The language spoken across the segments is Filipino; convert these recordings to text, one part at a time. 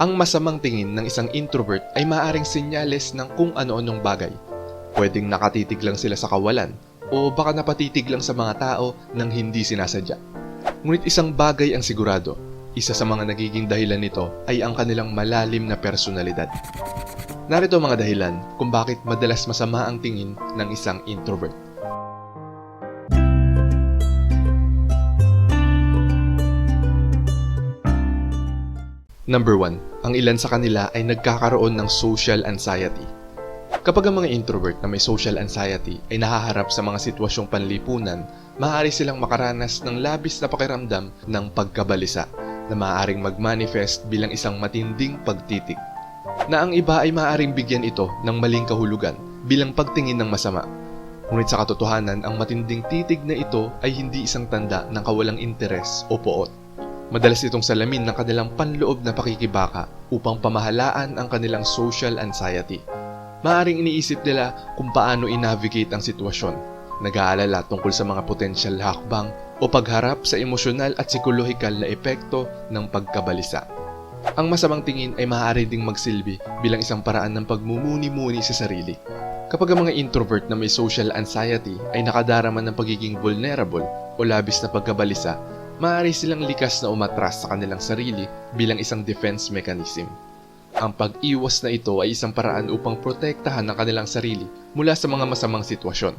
Ang masamang tingin ng isang introvert ay maaaring senyales ng kung ano-anong bagay. Pwedeng nakatitig lang sila sa kawalan o baka napatitig lang sa mga tao nang hindi sinasadya. Ngunit isang bagay ang sigurado, isa sa mga nagiging dahilan nito ay ang kanilang malalim na personalidad. Narito ang mga dahilan kung bakit madalas masama ang tingin ng isang introvert. Number 1. Ang ilan sa kanila ay nagkakaroon ng social anxiety. Kapag ang mga introvert na may social anxiety ay nahaharap sa mga sitwasyong panlipunan, maaari silang makaranas ng labis na pakiramdam ng pagkabalisa na maaaring mag-manifest bilang isang matinding pagtitig. Na ang iba ay maaaring bigyan ito ng maling kahulugan bilang pagtingin ng masama. Ngunit sa katotohanan, ang matinding titig na ito ay hindi isang tanda ng kawalang interes o poot. Madalas itong salamin ng kanilang panloob na pakikibaka upang pamahalaan ang kanilang social anxiety. Maaring iniisip nila kung paano i-navigate ang sitwasyon, nag-aalala tungkol sa mga potensyal hakbang o pagharap sa emosyonal at psikolohikal na epekto ng pagkabalisa. Ang masamang tingin ay maaari ding magsilbi bilang isang paraan ng pagmumuni-muni sa sarili. Kapag ang mga introvert na may social anxiety ay nakadarama ng pagiging vulnerable o labis na pagkabalisa, maaari silang likas na umatras sa kanilang sarili bilang isang defense mechanism. Ang pag-iwas na ito ay isang paraan upang protektahan ang kanilang sarili mula sa mga masamang sitwasyon.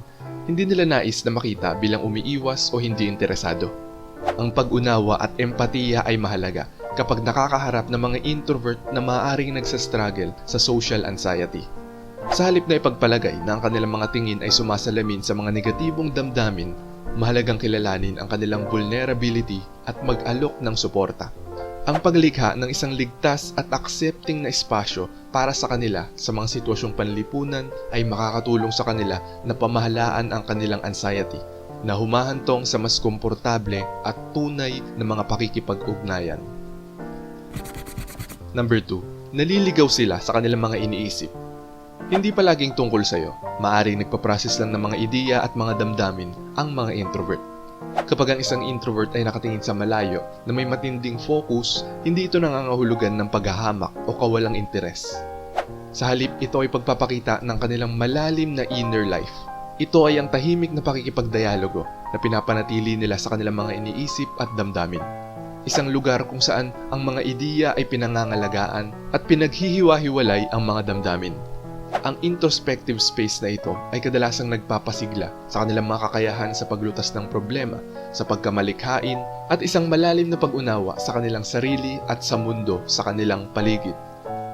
Hindi nila nais na makita bilang umiiwas o hindi interesado. Ang pag-unawa at empatiya ay mahalaga kapag nakakaharap ng mga introvert na maaaring nagsastruggle sa social anxiety. Sa halip na ipagpalagay na ang kanilang mga tingin ay sumasalamin sa mga negatibong damdamin, mahalagang kilalanin ang kanilang vulnerability at mag-alok ng suporta. Ang paglikha ng isang ligtas at accepting na espasyo para sa kanila sa mga sitwasyong panlipunan ay makakatulong sa kanila na pamahalaan ang kanilang anxiety na humahantong sa mas komportable at tunay na mga pakikipag-ugnayan. Number 2. Naliligaw sila sa kanilang mga iniisip. Hindi palaging tungkol sa'yo, maaring nagpaprocess lang ng mga ideya at mga damdamin ang mga introvert. Kapag ang isang introvert ay nakatingin sa malayo na may matinding focus, hindi ito nangangahulugan ng paghahamak o kawalang interes. Sa halip, ito ay pagpapakita ng kanilang malalim na inner life. Ito ay ang tahimik na pakikipagdialogo na pinapanatili nila sa kanilang mga iniisip at damdamin. Isang lugar kung saan ang mga ideya ay pinangangalagaan at pinaghihiwa-hiwalay ang mga damdamin. Ang introspective space na ito ay kadalasang nagpapasigla sa kanilang mga kakayahan sa paglutas ng problema, sa pagkamalikhain, at isang malalim na pag-unawa sa kanilang sarili at sa mundo sa kanilang paligid.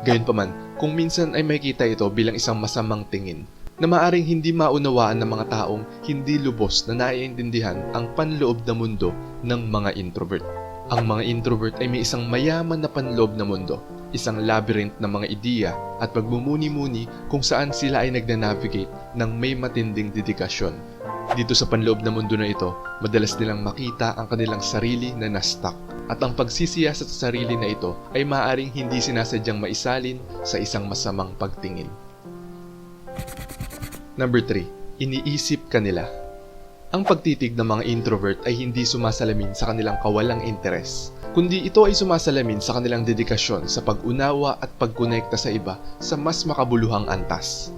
Gayunpaman, kung minsan ay makikita ito bilang isang masamang tingin, na maaring hindi maunawaan ng mga taong hindi lubos na naiintindihan ang panloob na mundo ng mga introvert. Ang mga introvert ay may isang mayaman na panloob na mundo, isang labyrinth ng mga ideya at pagmumuni-muni kung saan sila ay nagnanavigate ng may matinding dedikasyon. Dito sa panloob na mundo na ito, madalas nilang makita ang kanilang sarili na nastak at ang pagsisiyasat sa sarili na ito ay maaaring hindi sinasadyang maisalin sa isang masamang pagtingin. Number 3. Iniisip kanila. Ang pagtitig ng mga introvert ay hindi sumasalamin sa kanilang kawalang interes, kundi ito ay sumasalamin sa kanilang dedikasyon sa pag-unawa at pagkonekta sa iba sa mas makabuluhang antas.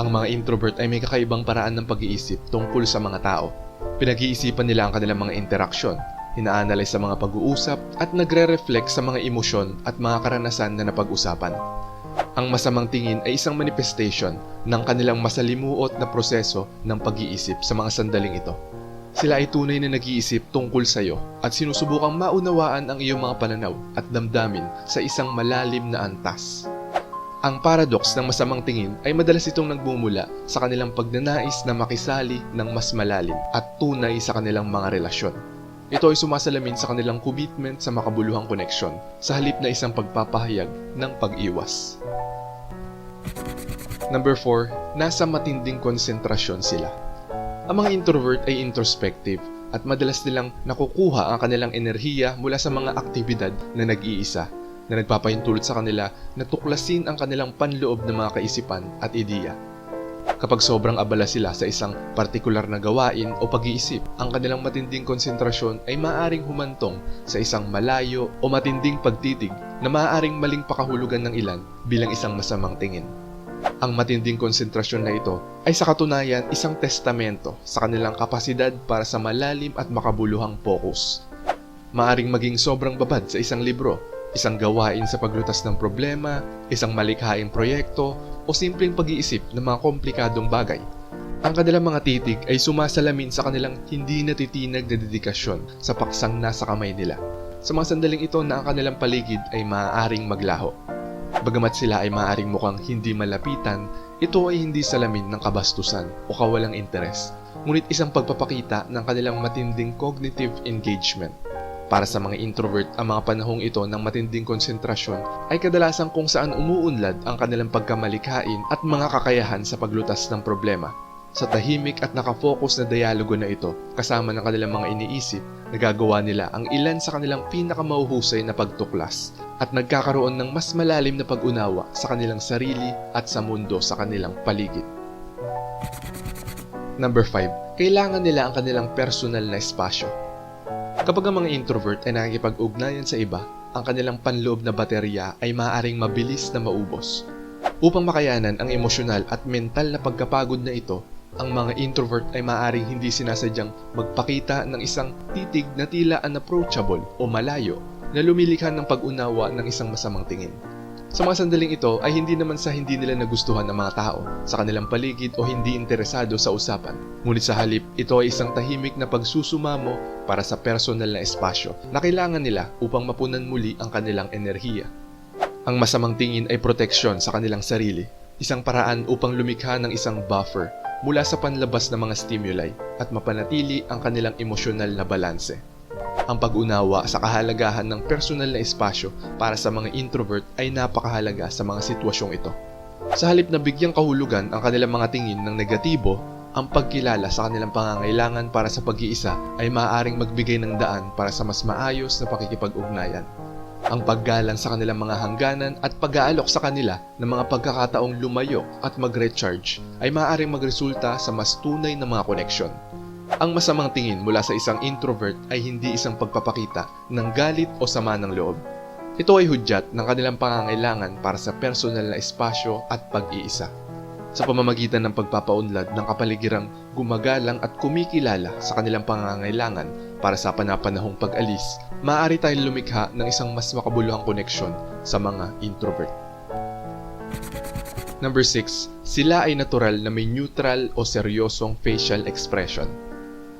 Ang mga introvert ay may kakaibang paraan ng pag-iisip tungkol sa mga tao. Pinag-iisipan nila ang kanilang mga interaksyon, inaanalyze sa mga pag-uusap at nagre-reflect sa mga emosyon at mga karanasan na napag-usapan. Ang masamang tingin ay isang manifestation ng kanilang masalimuot na proseso ng pag-iisip sa mga sandaling ito. Sila ay tunay na nag-iisip tungkol sa iyo at sinusubukang maunawaan ang iyong mga pananaw at damdamin sa isang malalim na antas. Ang paradox ng masamang tingin ay madalas itong nagbumula sa kanilang pagnanais na makisali ng mas malalim at tunay sa kanilang mga relasyon. Ito ay sumasalamin sa kanilang commitment sa makabuluhang koneksyon sa halip na isang pagpapahayag ng pag-iwas. Number 4, nasa matinding konsentrasyon sila. Ang mga introvert ay introspective at madalas nilang nakukuha ang kanilang enerhiya mula sa mga aktibidad na nag-iisa na nagpapahintulot sa kanila na tuklasin ang kanilang panloob ng mga kaisipan at ideya. Kapag sobrang abala sila sa isang partikular na gawain o pag-iisip, ang kanilang matinding konsentrasyon ay maaaring humantong sa isang malayo o matinding pagtitig na maaaring maling pakahulugan ng ilan bilang isang masamang tingin. Ang matinding konsentrasyon na ito ay sa katunayan isang testamento sa kanilang kapasidad para sa malalim at makabuluhang focus. Maaring maging sobrang babad sa isang libro, isang gawain sa paglutas ng problema, isang malikhaing proyekto, o simpleng pag-iisip ng mga komplikadong bagay. Ang kanilang mga titig ay sumasalamin sa kanilang hindi natitinag na dedikasyon sa paksang nasa kamay nila. Sa mga sandaling ito na ang kanilang paligid ay maaaring maglaho. Bagamat sila ay maaaring mukhang hindi malapitan, ito ay hindi salamin ng kabastusan o kawalang interes, ngunit isang pagpapakita ng kanilang matinding cognitive engagement. Para sa mga introvert, ang mga panahong ito ng matinding konsentrasyon ay kadalasan kung saan umuunlad ang kanilang pagkamalikhain at mga kakayahan sa paglutas ng problema. Sa tahimik at nakafocus na dialogo na ito, kasama ng kanilang mga iniisip, nagagawa nila ang ilan sa kanilang pinakamauhusay na pagtuklas at nagkakaroon ng mas malalim na pag-unawa sa kanilang sarili at sa mundo sa kanilang paligid. Number 5. Kailangan nila ang kanilang personal na espasyo. Kapag ang mga introvert ay nakikipag-ugnayan sa iba, ang kanilang panloob na baterya ay maaaring mabilis na maubos. Upang makayanan ang emosyonal at mental na pagkapagod na ito, ang mga introvert ay maaaring hindi sinasadyang magpakita ng isang titig na tila unapproachable o malayo na lumilikha ng pag-unawa ng isang masamang tingin. Sa mga sandaling ito ay hindi naman sa hindi nila nagustuhan ng mga tao sa kanilang paligid o hindi interesado sa usapan. Ngunit sa halip, ito ay isang tahimik na pagsusumamo para sa personal na espasyo na kailangan nila upang mapunan muli ang kanilang enerhiya. Ang masamang tingin ay proteksyon sa kanilang sarili, isang paraan upang lumikha ng isang buffer mula sa panlabas ng mga stimuli at mapanatili ang kanilang emosyonal na balanse. Ang pag-unawa sa kahalagahan ng personal na espasyo para sa mga introvert ay napakahalaga sa mga sitwasyong ito. Sa halip na bigyang kahulugan ang kanilang mga tingin ng negatibo, ang pagkilala sa kanilang pangangailangan para sa pag-iisa ay maaaring magbigay ng daan para sa mas maayos na pakikipag-ugnayan. Ang paggalang sa kanilang mga hangganan at pag-aalok sa kanila ng mga pagkakataong lumayo at mag-recharge ay maaaring magresulta sa mas tunay na mga koneksyon. Ang masamang tingin mula sa isang introvert ay hindi isang pagpapakita ng galit o sama ng loob. Ito ay hudyat ng kanilang pangangailangan para sa personal na espasyo at pag-iisa. Sa pamamagitan ng pagpapaunlad ng kapaligirang gumagalang at kumikilala sa kanilang pangangailangan para sa panapanahong pag-alis, maaari tayong lumikha ng isang mas makabuluhang koneksyon sa mga introvert. Number 6. Sila ay natural na may neutral o seryosong facial expression.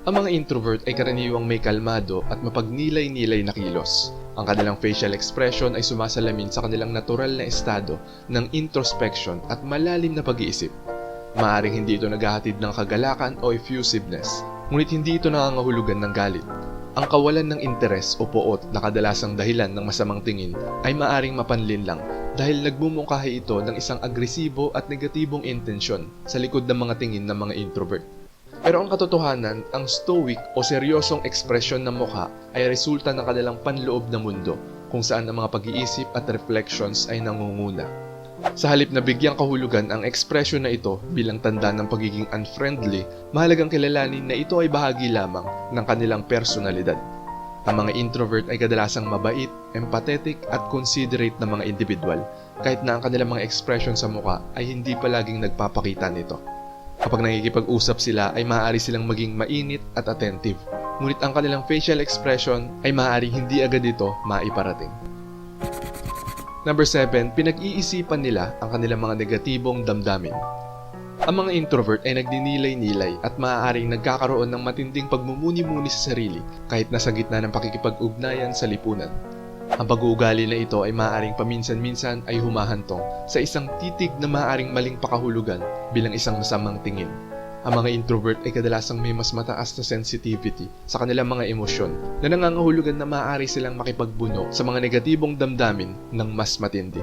Ang mga introvert ay karaniwang may kalmado at mapagnilay-nilay na kilos. Ang kanilang facial expression ay sumasalamin sa kanilang natural na estado ng introspection at malalim na pag-iisip. Maaring hindi ito naghahatid ng kagalakan o effusiveness, ngunit hindi ito nangangahulugan ng galit. Ang kawalan ng interes o poot na kadalasang dahilan ng masamang tingin ay maaring mapanlin lang dahil nagmumungkahi ito ng isang agresibo at negatibong intensyon sa likod ng mga tingin ng mga introvert. Pero ang katotohanan, ang stoic o seryosong ekspresyon ng mukha ay resulta ng kanilang panloob na mundo kung saan ang mga pag-iisip at reflections ay nangunguna. Sa halip na bigyang kahulugan ang ekspresyon na ito bilang tanda ng pagiging unfriendly, mahalagang kilalanin na ito ay bahagi lamang ng kanilang personalidad. Ang mga introvert ay kadalasang mabait, empathetic at considerate na mga individual, kahit na ang kanilang mga ekspresyon sa mukha ay hindi palaging nagpapakita nito. Kapag nakikipag-usap sila ay maaari silang maging mainit at attentive, ngunit ang kanilang facial expression ay maaaring hindi agad ito maiparating. Number 7, pinag-iisipan nila ang kanilang mga negatibong damdamin. Ang mga introvert ay nagdinilay-nilay at maaaring nagkakaroon ng matinding pagmumuni-muni sa sarili kahit nasa gitna ng pakikipag-ugnayan sa lipunan. Ang pag-uugali na ito ay maaaring paminsan-minsan ay humahantong sa isang titig na maaaring maling pakahulugan bilang isang masamang tingin. Ang mga introvert ay kadalasang may mas mataas na sensitivity sa kanilang mga emosyon na nangangahulugan na maaari silang makipagbuno sa mga negatibong damdamin ng mas matindi.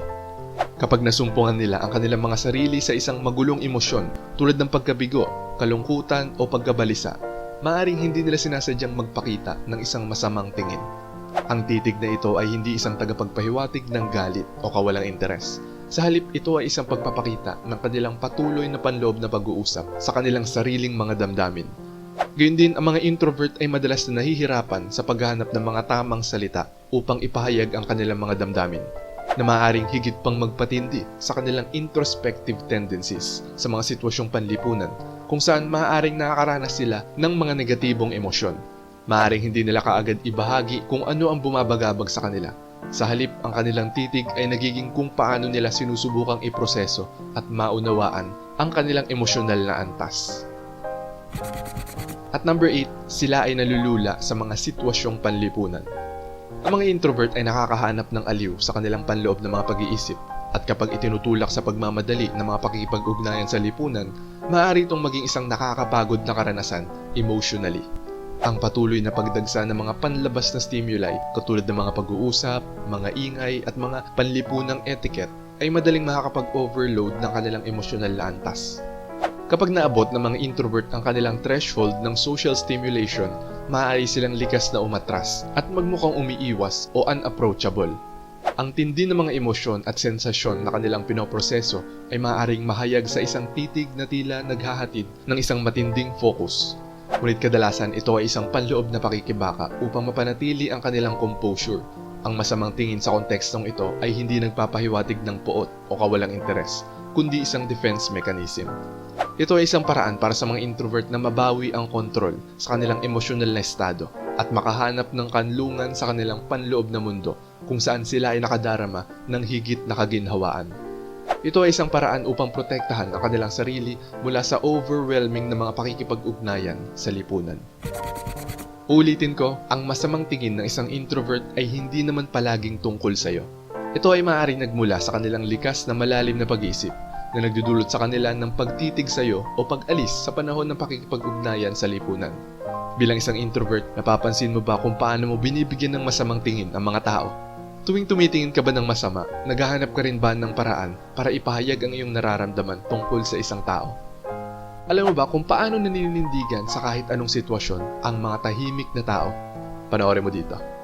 Kapag nasumpungan nila ang kanilang mga sarili sa isang magulong emosyon tulad ng pagkabigo, kalungkutan o pagkabalisa, maaring hindi nila sinasadyang magpakita ng isang masamang tingin. Ang titig na ito ay hindi isang tagapagpahiwatig ng galit o kawalang interes. Sa halip ito ay isang pagpapakita ng kanilang patuloy na panloob na pag-uusap sa kanilang sariling mga damdamin. Gayun din, ang mga introvert ay madalas na nahihirapan sa paghahanap ng mga tamang salita upang ipahayag ang kanilang mga damdamin na maaaring higit pang magpatindi sa kanilang introspective tendencies sa mga sitwasyong panlipunan kung saan maaaring nakakaranas sila ng mga negatibong emosyon. Maaaring hindi nila kaagad ibahagi kung ano ang bumabagabag sa kanila. Sa halip, ang kanilang titig ay nagiging kung paano nila sinusubukang iproseso at maunawaan ang kanilang emosyonal na antas. At number 8, sila ay nalulula sa mga sitwasyong panlipunan. Ang mga introvert ay nakakahanap ng aliw sa kanilang panloob ng mga pag-iisip at kapag itinutulak sa pagmamadali ng mga pakikipag-ugnayan sa lipunan, maaari itong maging isang nakakapagod na karanasan emotionally. Ang patuloy na pagdagsa ng mga panlabas na stimuli katulad ng mga pag-uusap, mga ingay at mga panlipunang etiquette ay madaling makakapag-overload ng kanilang emosyonal na antas. Kapag naabot ng mga introvert ang kanilang threshold ng social stimulation, maaari silang likas na umatras at magmukhang umiiwas o unapproachable. Ang tindi ng mga emosyon at sensasyon na kanilang pinoproseso ay maaaring mahayag sa isang titig na tila naghahatid ng isang matinding focus. Ngunit kadalasan ito ay isang panloob na pakikibaka upang mapanatili ang kanilang composure. Ang masamang tingin sa kontekstong ito ay hindi nagpapahiwatig ng poot o kawalang interes, kundi isang defense mechanism. Ito ay isang paraan para sa mga introvert na mabawi ang kontrol sa kanilang emosyonal na estado at makahanap ng kanlungan sa kanilang panloob na mundo kung saan sila ay nakadarama ng higit na kaginhawaan. Ito ay isang paraan upang protektahan ang kanilang sarili mula sa overwhelming na mga pakikipag-ugnayan sa lipunan. Ulitin ko, ang masamang tingin ng isang introvert ay hindi naman palaging tungkol sa iyo. Ito ay maaaring nagmula sa kanilang likas na malalim na pag-iisip na nagdudulot sa kanila ng pagtitig sa iyo o pag-alis sa panahon ng pakikipag-ugnayan sa lipunan. Bilang isang introvert, napapansin mo ba kung paano mo binibigyan ng masamang tingin ang mga tao? Tuwing tumitingin ka ba ng masama, naghahanap ka rin ba ng paraan para ipahayag ang iyong nararamdaman tungkol sa isang tao? Alam mo ba kung paano naninindigan sa kahit anong sitwasyon ang mga tahimik na tao? Panoorin mo dito.